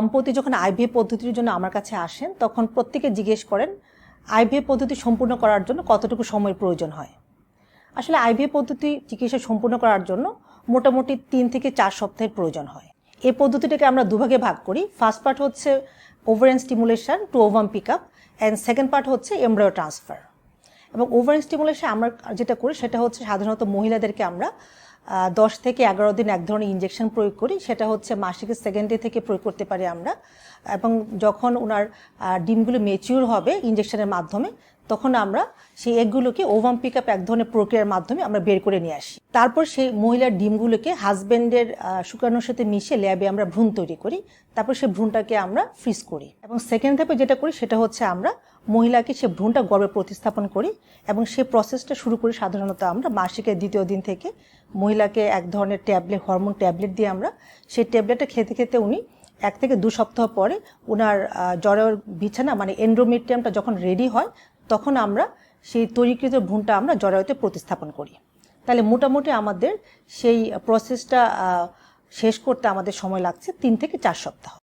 দম্পতি যখন আইভিএফ পদ্ধতির জন্য আমার কাছে আসেন, তখন প্রত্যেকে জিজ্ঞেস করেন আইভিএফ পদ্ধতি সম্পূর্ণ করার জন্য কতটুকু সময় প্রয়োজন হয়? আসলে আইভিএফ পদ্ধতি চিকিৎসা সম্পূর্ণ করার জন্য মোটামুটি তিন থেকে চার সপ্তাহের প্রয়োজন হয়। এই পদ্ধতিটাকে আমরা দুভাগে ভাগ করি। ফার্স্ট পার্ট হচ্ছে ovarian stimulation to ovum pick up and second part হচ্ছে এমব্রয় ট্রান্সফার। এবং ওভারেন স্টিমুলেশন আমরা যেটা করি, সেটা হচ্ছে সাধারণত মহিলাদেরকে আমরা দশ থেকে এগারো দিন এক ধরনের ইঞ্জেকশন প্রয়োগ করি। সেটা হচ্ছে মাসিকের সেকেন্ড ডে থেকে প্রয়োগ করতে পারি আমরা। এবং যখন ওনার ডিমগুলো মেচিউর হবে ইঞ্জেকশনের মাধ্যমে, তখন আমরা সেই এগগুলোকে ওভাম পিক আপ এক ধরনের প্রক্রিয়ার মাধ্যমে আমরা বের করে নিয়ে আসি। তারপর সেই মহিলার ডিমগুলোকে হাজব্যান্ডের শুকানোর সাথে মিশে ল্যাবে আমরা ভ্রূণ তৈরি করি। তারপর সেই ভ্রূণটাকে আমরা ফ্রিজ করি। এবং সেকেন্ড ধাপে যেটা করি, সেটা হচ্ছে আমরা মহিলাকে সে ভ্রূণটা গর্ভে প্রতিস্থাপন করি। এবং সেই প্রসেসটা শুরু করি সাধারণত আমরা মাসিকের দ্বিতীয় দিন থেকে। মহিলাকে এক ধরনের ট্যাবলেট, হরমোন ট্যাবলেট দিয়ে আমরা সেই ট্যাবলেটটা খেতে খেতে উনি এক থেকে দু সপ্তাহ পরে ওনার জ্বরের বিছানা মানে এন্ড্রোমেট্রিয়ামটা যখন রেডি হয়, তখন আমরা সেই তৈরিকৃত ভ্রূণটা আমরা জরায়ুতে প্রতিস্থাপন করি। তাহলে মোটামুটি আমাদের সেই প্রসেসটা শেষ করতে আমাদের সময় লাগছে তিন থেকে চার সপ্তাহ।